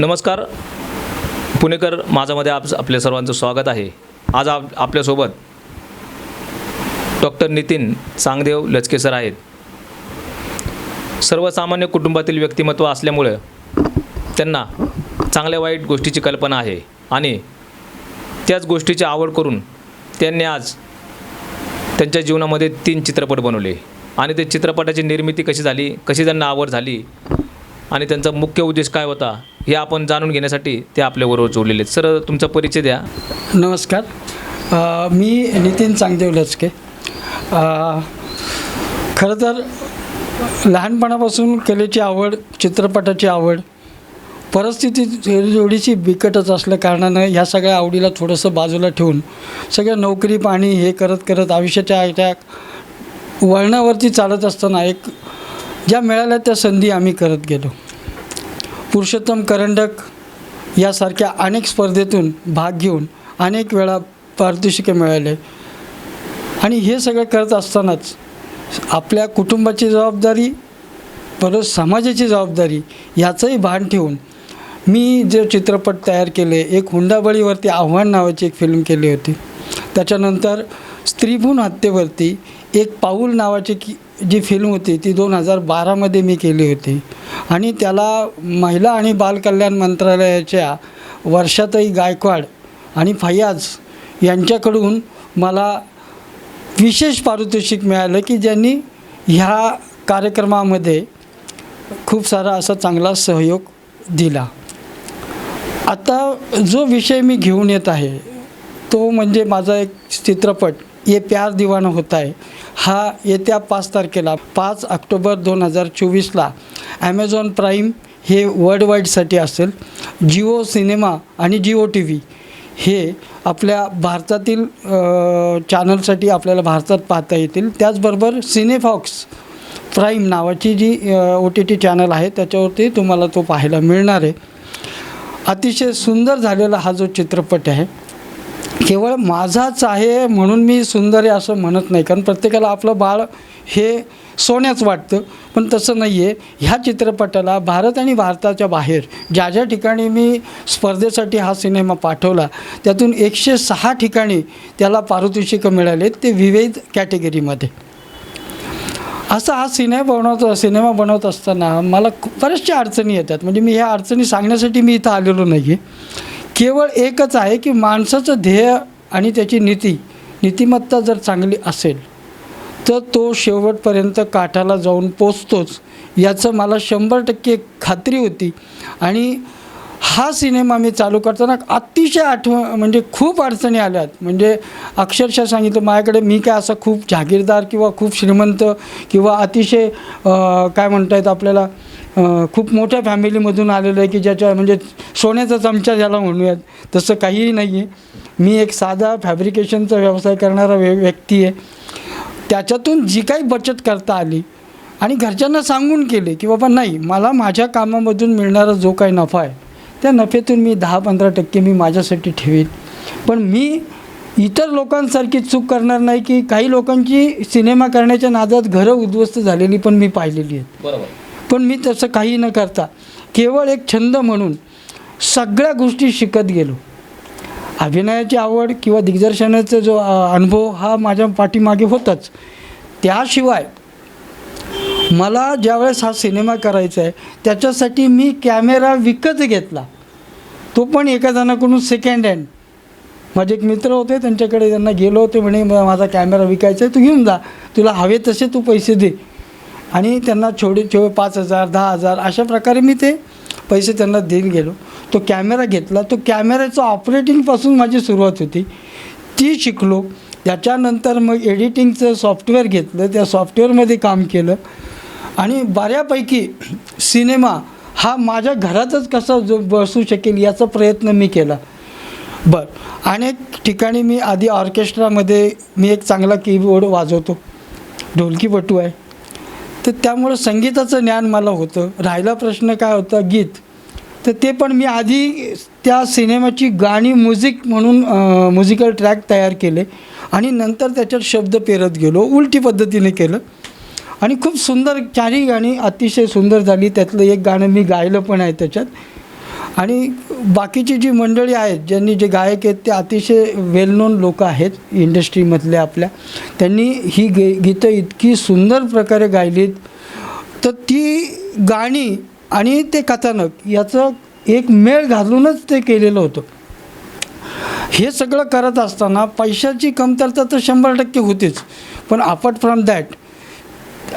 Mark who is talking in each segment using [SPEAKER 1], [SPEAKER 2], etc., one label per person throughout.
[SPEAKER 1] नमस्कार. पुणेकर माझामध्ये आप आपल्या सर्वांचं स्वागत आहे. आज आप आपल्यासोबत डॉक्टर नितीन चांगदेव लचके सर आहेत. सर्वसामान्य कुटुंबातील व्यक्तिमत्व असल्यामुळं त्यांना चांगल्या वाईट गोष्टीची कल्पना आहे आणि त्याच गोष्टीची आवड करून त्यांनी आज त्यांच्या जीवनामध्ये तीन चित्रपट बनवले आणि ते चित्रपटाची निर्मिती कशी झाली कशी त्यांना आवड झाली आणि त्यांचा मुख्य उद्देश काय होता हे आपण जाणून घेण्यासाठी ते आपल्याबरोबर जोडलेले आहेत. सर तुमचा परिचय द्या.
[SPEAKER 2] नमस्कार. अ, मी नितीन चांगदेव लचके अ, खरं तर लहानपणापासून कलेची आवड चित्रपटाची आवड परिस्थिती थोडीशी बिकटच असल्या कारणानं ह्या सगळ्या आवडीला थोडंसं बाजूला ठेवून सगळं नोकरी पाणी हे करत करत आयुष्याच्या त्या वळणावरती चालत असताना एक ज्या मिळाल्या त्या संधी आम्ही करत गेलो. पुरुषोत्तम करंडक यासारख्या अनेक स्पर्धेतून भाग घेऊन अनेक वेळा पारितोषिके मिळाले आणि हे सगळं करत असतानाच आपल्या कुटुंबाची जबाबदारी परत समाजाची जबाबदारी याचंही भान ठेवून मी जे चित्रपट तयार केले एक हुंडाबळीवरती आव्हान नावाची एक फिल्म केली होती. त्याच्यानंतर स्त्रीभूण हत्येवरती एक पाऊल नावाची की जी फिल्म होती ती दोन हजार बारामध्ये मी केली होती. आणि त्याला महिला आणि बालकल्याण मंत्रालयाच्या वर्षाताई गायकवाड आणि फैयाज यांच्याकडून मला विशेष पारितोषिक मिळालं की ज्यांनी ह्या कार्यक्रमामध्ये खूप सारा असा चांगला सहयोग दिला. आता जो विषय मी घेऊन येत आहे तो म्हणजे माझा एक चित्रपट ये प्यार दिवाना होता आहे हा येत्या पाच तारखेला पाच ऑक्टोबर दोन हजार चोवीसला ॲमेझॉन प्राईम हे वर्ल्ड वाईडसाठी असेल जिओ सिनेमा आणि जिओ टी व्ही हे आपल्या भारतातील चॅनलसाठी आपल्याला भारतात पाहता येतील. त्याचबरोबर सिनेफॉक्स प्राईम नावाची जी ओ टी टी चॅनल आहे त्याच्यावरती तुम्हाला तो पाहायला मिळणार आहे. अतिशय सुंदर झालेला हा जो चित्रपट आहे केवळ माझाच आहे म्हणून मी सुंदर आहे असं म्हणत नाही. कारण प्रत्येकाला आपलं बाळ हे सोन्याच वाटतं. पण तसं नाही आहे ह्या चित्रपटाला भारत आणि भारताच्या बाहेर ज्या ज्या ठिकाणी मी स्पर्धेसाठी हा सिनेमा पाठवला त्यातून एकशे सहा ठिकाणी त्याला पारितोषिकं मिळाले. ते विविध कॅटेगरीमध्ये. असा हा सिनेमा बनवतो सिनेमा बनवत असताना मला बऱ्याचशा अडचणी येतात. म्हणजे मी ह्या अडचणी सांगण्यासाठी मी इथं आलेलो नाही आहे केवळ एकच आहे की माणसाचं ध्येय आणि त्याची नीती नीतिमत्ता जर चांगली असेल तर तो शेवटपर्यंत काठाला जाऊन पोचतोच. याचं मला शंभर टक्के खात्री होती. आणि हा सिनेमा मी चालू करताना अतिशय आठवण म्हणजे खूप अडचणी आल्यात. म्हणजे अक्षरशः सांगितलं माझ्याकडे मी काय असा खूप जागीरदार किंवा खूप श्रीमंत किंवा अतिशय काय म्हणता येत आपल्याला? खूप मोठ्या फॅमिलीमधून आलेलं आहे की ज्याच्या म्हणजे सोन्याचा चमचा ज्याला म्हणूयात तसं काहीही नाही आहे मी एक साधा फॅब्रिकेशनचा व्यवसाय करणारा व्य व्यक्ती आहे. त्याच्यातून जी काही बचत करता आली आणि घरच्यांना सांगून केले की बाबा नाही मला माझ्या कामामधून मिळणारा जो काही नफा आहे त्या नफ्यातून मी दहा पंधरा टक्के मी माझ्यासाठी ठेवीन. पण मी इतर लोकांसारखी चूक करणार नाही की काही लोकांची सिनेमा करण्याच्या नादात घरं उद्ध्वस्त झालेली पण मी पाहिलेली आहेत.
[SPEAKER 1] बरोबर.
[SPEAKER 2] पण मी तसं काही न करता केवळ एक छंद म्हणून सगळ्या गोष्टी शिकत गेलो. अभिनयाची आवड किंवा दिग्दर्शनाचा जो अनुभव हा माझ्या पाठीमागे होताच. त्याशिवाय मला ज्यावेळेस हा सिनेमा करायचा आहे त्याच्यासाठी मी कॅमेरा विकत घेतला. तो पण एका जणाकडून सेकंड हँड माझे एक मित्र होते त्यांच्याकडे त्यांना गेलो होते म्हणे माझा कॅमेरा विकायचा आहे तू घेऊन जा. तुला हवे तसे तू पैसे दे. आणि त्यांना छोटे छो पाच हजार दहा हजार अशा प्रकारे मी ते पैसे त्यांना देत गेलो. तो कॅमेरा घेतला. तो कॅमेऱ्याचं ऑपरेटिंगपासून माझी सुरुवात होती. ती शिकलो. त्याच्यानंतर मग एडिटिंगचं सॉफ्टवेअर घेतलं. त्या सॉफ्टवेअरमध्ये काम केलं. आणि बऱ्यापैकी सिनेमा हा माझ्या घरातच कसा जो बसू शकेल याचा प्रयत्न मी केला. बरं. अनेक ठिकाणी मी आधी ऑर्केस्ट्रामध्ये मी एक चांगला कीबोर्ड वाजवतो. ढोलकीपटू आहे. तर त्यामुळं संगीताचं ज्ञान मला होतं. राहिला प्रश्न काय होता? गीत. तर ते पण मी आधी त्या सिनेमाची गाणी म्युझिक म्हणून म्युझिकल ट्रॅक तयार केले आणि नंतर त्याच्यात शब्द पेरत गेलो उलटी पद्धतीने केलं. आणि खूप सुंदर चारही गाणी अतिशय सुंदर झाली. त्यातलं एक गाणं मी गायलं पण आहे त्याच्यात. आणि बाकीची जी मंडळी आहेत ज्यांनी जे गायक आहेत ते अतिशय वेल नोन लोक आहेत इंडस्ट्रीमधले आपल्या त्यांनी ही गे गीतं इतकी सुंदर प्रकारे गायलीत. तर ती गाणी आणि ते कथानक याचं एक मेळ घालूनच ते केलेलं होतं. हे सगळं करत असताना पैशाची कमतरता तर शंभर टक्के होतीच पण अपार्ट फ्रॉम दॅट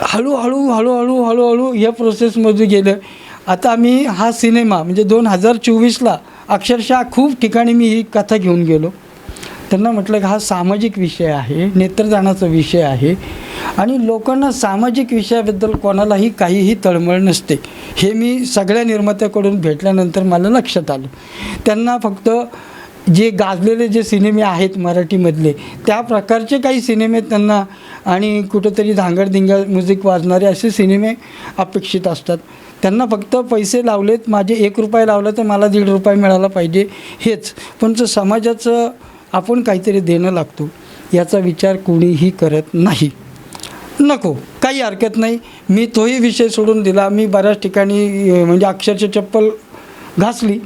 [SPEAKER 2] हळूहळू हळूहळू हळूहळू या प्रोसेसमध्ये गेलं. आता मी हा सिनेमा म्हणजे दोन हजार चोवीसला अक्षरशः खूप ठिकाणी मी ही कथा घेऊन गेलो. त्यांना म्हटलं की हा सामाजिक विषय आहे नेत्रदानाचा विषय आहे आणि लोकांना सामाजिक विषयाबद्दल कोणालाही काहीही तळमळ नसते. हे मी सगळ्या निर्मात्याकडून भेटल्यानंतर मला लक्षात आलं. त्यांना फक्त जे गाजलेले जे सिनेमे आहेत मराठीमधले त्या प्रकारचे काही सिनेमे त्यांना आणि कुठंतरी धांगडधिंगा म्युझिक वाजणारे असे सिनेमे अपेक्षित असतात. त्यांना फक्त पैसे लावलेत माझे एक रुपये लावलं तर मला दीड रुपये मिळाला पाहिजे हेच. पण जर समाजाचं आपण काहीतरी देणं लागतो याचा विचार कोणीही करत नाही. नको काही हरकत नाही. मी तोही विषय सोडून दिला. मी बऱ्याच ठिकाणी म्हणजे अक्षरशः चप्पल घासली.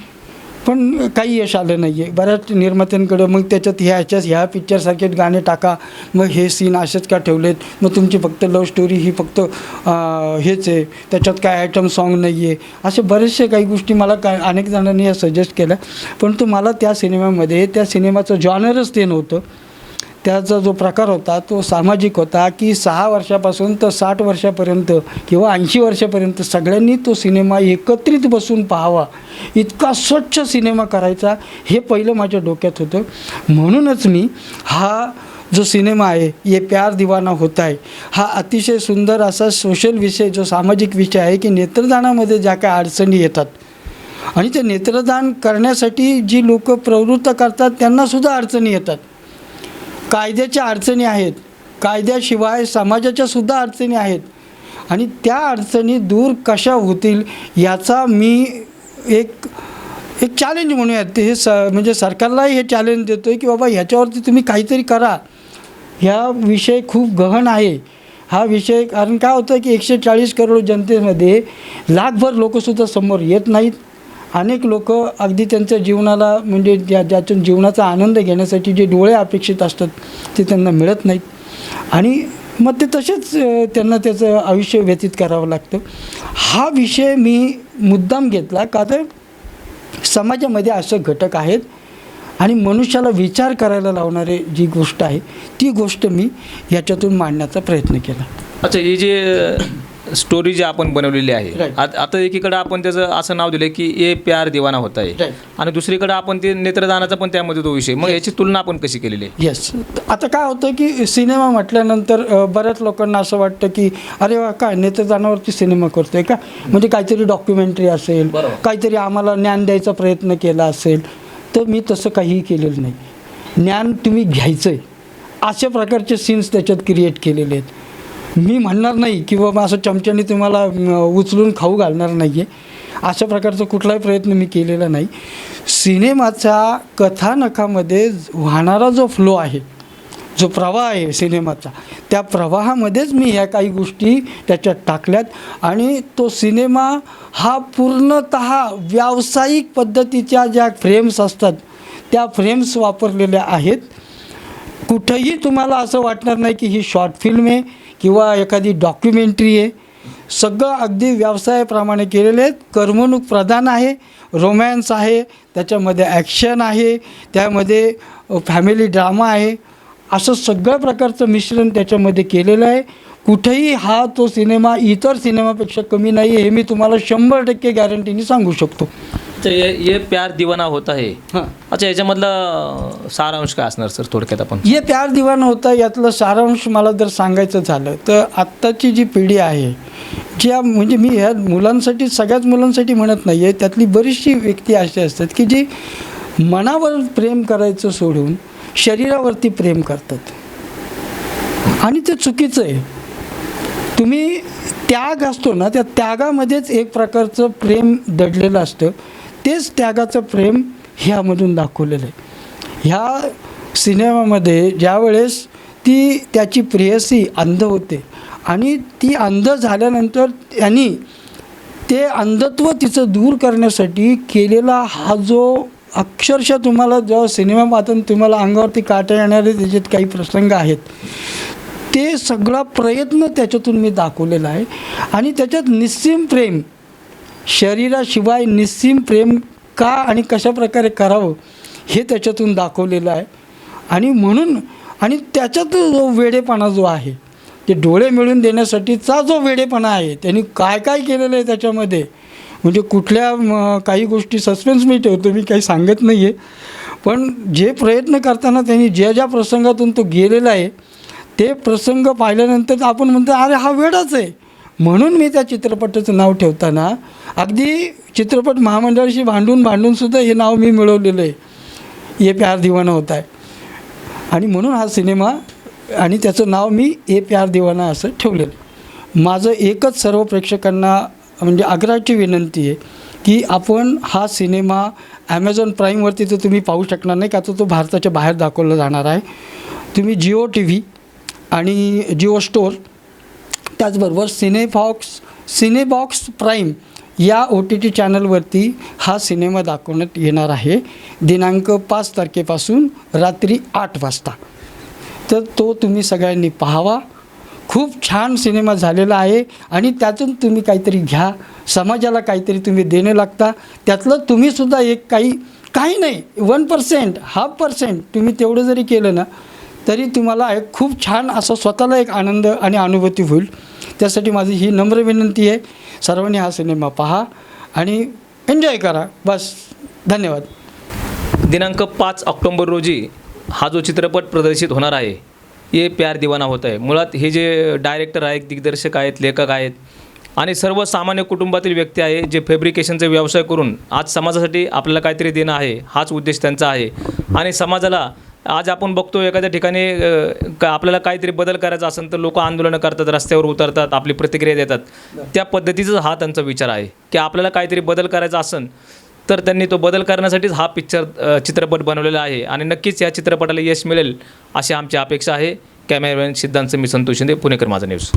[SPEAKER 2] पण काही यश आलं नाही आहे बऱ्याच निर्मात्यांकडं मग त्याच्यात ह्या ह्याच्याच ह्या पिक्चरसारखे गाणे टाका. मग हे सीन असेच का ठेवलेत? मग तुमची फक्त लव्ह स्टोरी ही फक्त हेच आहे. त्याच्यात काय आयटम सॉन्ग नाही आहे असे बरेचसे काही गोष्टी मला काय अनेक जणांनी या सजेस्ट केल्या. परंतु मला त्या सिनेमामध्ये त्या सिनेमाचं जॉनरच ते नव्हतं. त्याचा जो प्रकार होता तो सामाजिक होता की सहा वर्षापासून तर साठ वर्षापर्यंत किंवा ऐंशी वर्षापर्यंत सगळ्यांनी तो सिनेमा एकत्रित बसून पाहावा इतका स्वच्छ सिनेमा करायचा हे पहिलं माझ्या डोक्यात होतं. म्हणूनच मी हा जो सिनेमा आहे ये प्यार दिवाना होता आहे हा अतिशय सुंदर असा सोशल विषय जो सामाजिक विषय आहे की नेत्रदानामध्ये ज्या काय अडचणी येतात. आणि ते नेत्रदान करण्यासाठी जी लोक प्रवृत्त करतात त्यांनासुद्धा अडचणी येतात. कायद्याच्या अडचणी आहेत. कायद्याशिवाय समाजाच्या सुद्धा अडचणी आहेत. आणि त्या अडचणी दूर कशा होतील याचा मी एक एक चॅलेंज म्हणूयात. ते हे स म्हणजे सरकारलाही हे चॅलेंज देतो आहे की बाबा ह्याच्यावरती तुम्ही काहीतरी करा. ह्या विषय खूप गहन आहे. हा विषय कारण काय होतं की एकशे चाळीस करोड जनतेमध्ये लाखभर लोकंसुद्धा समोर येत नाहीत. अनेक लोक अगदी त्यांच्या जीवनाला म्हणजे ज्या ज्यातून जीवनाचा आनंद घेण्यासाठी जे डोळे अपेक्षित असतात ते त्यांना मिळत नाहीत. आणि मग ते तसेच त्यांना त्याचं आयुष्य व्यतीत करावं लागतं. हा विषय मी मुद्दाम घेतला का तर समाजामध्ये असे घटक आहेत आणि मनुष्याला विचार करायला लावणारे जी गोष्ट आहे ती गोष्ट मी याच्यातून मांडण्याचा प्रयत्न केला.
[SPEAKER 1] अच्छा ही जे स्टोरी जी आपण बनवलेली आहे.
[SPEAKER 2] Right.
[SPEAKER 1] आत- आता एकीकडे आपण त्याचं असं नाव दिलं की ए प्यार दिवाना होत आहे.
[SPEAKER 2] Right.
[SPEAKER 1] आणि दुसरीकडे आपण ते नेत्रदानाचा पण त्यामध्ये तो विषय मग याची तुलना आपण कशी केलेली आहे?
[SPEAKER 2] येस आता काय होतं की सिनेमा म्हटल्यानंतर अ, बऱ्याच लोकांना असं वाटतं की अरे वा काय नेत्रदानावरती सिनेमा करतोय का? म्हणजे काहीतरी डॉक्युमेंटरी असेल
[SPEAKER 1] बरोबर.
[SPEAKER 2] काहीतरी आम्हाला ज्ञान द्यायचा प्रयत्न केला असेल तर मी तसं काहीही केलेलं नाही. ज्ञान तुम्ही घ्यायचं आहे अशा प्रकारचे सीन्स त्याच्यात क्रिएट केलेले आहेत. मी म्हणणार नाही की बाबा असं चमच्याने तुम्हाला उचलून खाऊ घालणार नाही आहे अशा प्रकारचा कुठलाही प्रयत्न मी केलेला नाही. सिनेमाच्या कथानकामध्ये वाहणारा जो फ्लो आहे जो प्रवाह आहे सिनेमाचा त्या प्रवाहामध्येच मी ह्या काही गोष्टी त्याच्यात टाकल्यात आणि तो सिनेमा हा पूर्णत व्यावसायिक पद्धतीच्या ज्या फ्रेम्स असतात त्या फ्रेम्स वापरलेल्या आहेत. कुठंही तुम्हाला असं वाटणार नाही की ही शॉर्ट फिल्म आहे. किंवा एखादी डॉक्युमेंटरी आहे सगळं अगदी व्यवसायाप्रमाणे केलेले आहेत. करमणूक प्रधान आहे रोमॅन्स आहे त्याच्यामध्ये ॲक्शन आहे त्यामध्ये फॅमिली ड्रामा आहे. असं सगळ्या प्रकारचं मिश्रण त्याच्यामध्ये केलेलं आहे. कुठेही हा तो सिनेमा इतर सिनेमापेक्षा कमी नाही आहे हे मी तुम्हाला शंभर टक्के गॅरंटीने सांगू शकतो.
[SPEAKER 1] तर ये ये प्यार दिवाना होत आहे
[SPEAKER 2] हां.
[SPEAKER 1] अच्छा याच्यामधला सारांश काय असणार सर थोडक्यात आपण?
[SPEAKER 2] ये प्यार दिवाना होता यातलं सारांश मला जर सांगायचं झालं तर आत्ताची जी पिढी आहे ज्या म्हणजे मी ह्या मुलांसाठी सगळ्याच मुलांसाठी म्हणत नाही आहे त्यातली बरीचशी व्यक्ती अशी असतात की जी मनावर प्रेम करायचं सोडून शरीरावरती प्रेम करतात. आणि ते चुकीचं आहे. तुम्ही त्याग असतो ना त्या त्यागामध्येच एक प्रकारचं प्रेम दडलेलं असतं. तेच त्यागाचं प्रेम ह्यामधून दाखवलेलं आहे. ह्या सिनेमामध्ये ज्यावेळेस ती त्याची प्रेयसी अंध होते आणि ती अंध झाल्यानंतर त्यांनी ते अंधत्व तिचं दूर करण्यासाठी केलेला हा जो अक्षरशः तुम्हाला जेव्हा सिनेमा पाहताना तुम्हाला अंगावरती काटा येणारे त्याच्यात काही प्रसंग आहेत ते सगळा प्रयत्न त्याच्यातून मी दाखवलेला आहे. आणि त्याच्यात निस्सीम प्रेम शरीराशिवाय निस्सीम प्रेम का आणि कशा प्रकारे करावं हे त्याच्यातून दाखवलेलं आहे. आणि म्हणून आणि त्याच्यात जो वेडेपणा जो आहे ते डोळे मिळून देण्यासाठीचा जो वेडेपणा आहे त्यांनी काय काय केलेलं आहे त्याच्यामध्ये? म्हणजे कुठल्या काही गोष्टी सस्पेन्स मी ठेवतो मी काही सांगत नाही आहे पण जे प्रयत्न करताना त्यांनी ज्या ज्या प्रसंगातून तो गेलेला आहे ते प्रसंग पाहिल्यानंतर आपण म्हणतो अरे हा वेडाच आहे. म्हणून मी त्या चित्रपटाचं नाव ठेवताना अगदी चित्रपट महामंडळाशी भांडून भांडूनसुद्धा हे नाव मी मिळवलेलं आहे ये प्यार दिवाना होत आहे. आणि म्हणून हा सिनेमा आणि त्याचं नाव मी ए प्यार दिवाना असं ठेवलेलं माझं एकच सर्व प्रेक्षकांना म्हणजे आग्रहाची विनंती आहे की आपण हा सिनेमा ॲमेझॉन प्राईमवरती तर तुम्ही पाहू शकणार नाही का? तर तो भारताच्या बाहेर दाखवला जाणार आहे. तुम्ही जिओ टी व्ही आणि जिओ स्टोअर त्याचबरोबर सिनेफॉक्स सिनेबॉक्स प्राईम या ओ टी टी चॅनलवरती हा सिनेमा दाखवण्यात येणार आहे. दिनांक पाच तारखेपासून रात्री आठ वाजता. तर तो तुम्ही सगळ्यांनी पाहावा. खूप छान सिनेमा झालेला आहे आणि त्यातून तुम्ही काहीतरी घ्या. समाजाला काहीतरी तुम्ही देणे लागता. त्यातलं तुम्हीसुद्धा एक काही काही नाही वन पर्सेंट हाफ पर्सेंट तुम्ही तेवढं जरी केलं ना तरी तुम्हाला एक खूप छान असं स्वतःला एक आनंद आणि अनुभूती होईल. त्यासाठी माझी ही नम्र विनंती आहे. सर्वांनी हा सिनेमा पहा आणि एन्जॉय करा. बस धन्यवाद.
[SPEAKER 1] दिनांक पाच ऑक्टोंबर रोजी हा जो चित्रपट प्रदर्शित होणार आहे ये प्यार दिवाना होत आहे. मुळात हे जे डायरेक्टर आहेत दिग्दर्शक आहेत लेखक आहेत आणि सर्वसामान्य कुटुंबातील व्यक्ती आहे जे फॅब्रिकेशनचा व्यवसाय करून आज समाजासाठी आपल्याला काहीतरी देणं आहे हाच उद्देश त्यांचा आहे. आणि समाजाला आज आपण बघतो एखाद्या ठिकाणी का आपल्याला काहीतरी बदल करायचा असेल तर लोक आंदोलनं करतात रस्त्यावर उतरतात आपली प्रतिक्रिया देतात. त्या पद्धतीचाच हा त्यांचा विचार आहे. की आपल्याला काहीतरी बदल करायचा असेल तर त्यांनी तो बदल करण्यासाठीच हा पिक्चर चित्रपट बनवलेला आहे. आणि नक्कीच या चित्रपटाला यश मिळेल अशी आमची अपेक्षा आहे. कॅमेरामॅन सिद्धांत मी संतोष शिंदे पुणेकर माझा न्यूज.